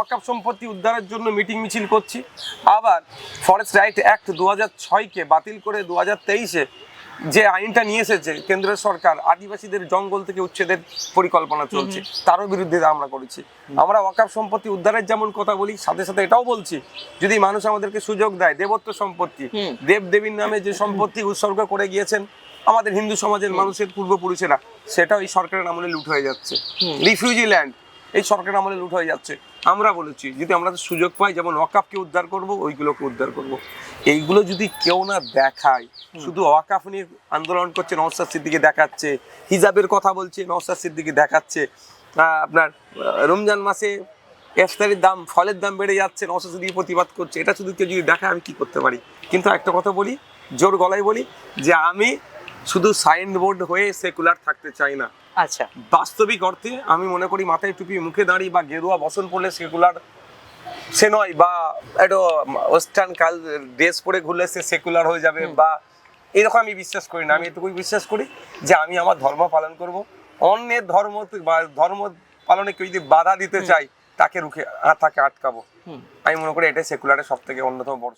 ওয়াকাফ সম্পত্তি উদ্ধারের জন্য মিটিং মিছিল করছি। আবার ফরেস্ট রাইট অ্যাক্ট দু হাজার ছয়কে বাতিল করে দু হাজার তেইশে যে আইনটা নিয়ে এসেছে কেন্দ্রের সরকার আদিবাসীদের জঙ্গল থেকে উচ্ছেদের পরিকল্পনা চলছে। তারও বিরুদ্ধে আমরা করেছি। আমরা ওয়াকাফ সম্পত্তি উদ্ধারের যেমন কথা বলি সাথে সাথে এটাও বলছি যদি মানুষ আমাদেরকে সুযোগ দেয় দেবত্ব সম্পত্তি দেব দেবীর নামে যে সম্পত্তি উৎসর্গ করে গিয়েছেন আমাদের হিন্দু সমাজের মানুষের পূর্বপুরুষেরা সেটাও এই সরকারের আমলে লুট হয়ে যাচ্ছে। রিফিউজি ল্যান্ড এই সরকারের আমলে লুট হয়ে যাচ্ছে। আমরা বলেছি যদি আমরা সুযোগ পাই যেমন ওয়াকাফকে উদ্ধার করব ওইগুলোকে উদ্ধার করব। এইগুলো যদি কেউ না দেখায় শুধু ওয়াকাফ নিয়ে আন্দোলন করছে নওসাদ সিদ্দিকে দেখাচ্ছে হিজাবের কথা বলছে নওসাদ সিদ্দিকে দেখাচ্ছে আপনার রমজান মাসে ইফতারির দাম ফলের দাম বেড়ে যাচ্ছে নওসাদ সিদ্দিকি প্রতিবাদ করছে এটা শুধু কেউ যদি দেখায় আমি কি করতে পারি? কিন্তু একটা কথা বলি জোর গলায় বলি যে আমি শুধু সাইনবোর্ড হয়ে সেকুলার থাকতে চাই না। আচ্ছা। বাস্তবিক অর্থে আমি মনে করি মাথায় টুপি মুখে দাঁড়িয়ে বা গেরুয়া বসন পড়লে সেকুলার সে নয় বা একটু ওয়েস্টার্ন কাল ড্রেস পরে ঘুরলে সে সেকুলার হয়ে যাবে বা এরকম আমি বিশ্বাস করি না। আমি এটুকুই বিশ্বাস করি যে আমি আমার ধর্ম পালন করব। অন্যের ধর্ম বা ধর্ম পালনে কেউ যদি বাধা দিতে চাই তাকে রুখে তাকে আটকাবো। আমি মনে করি এটাই সেকুলারের সব থেকে অন্যতম বড়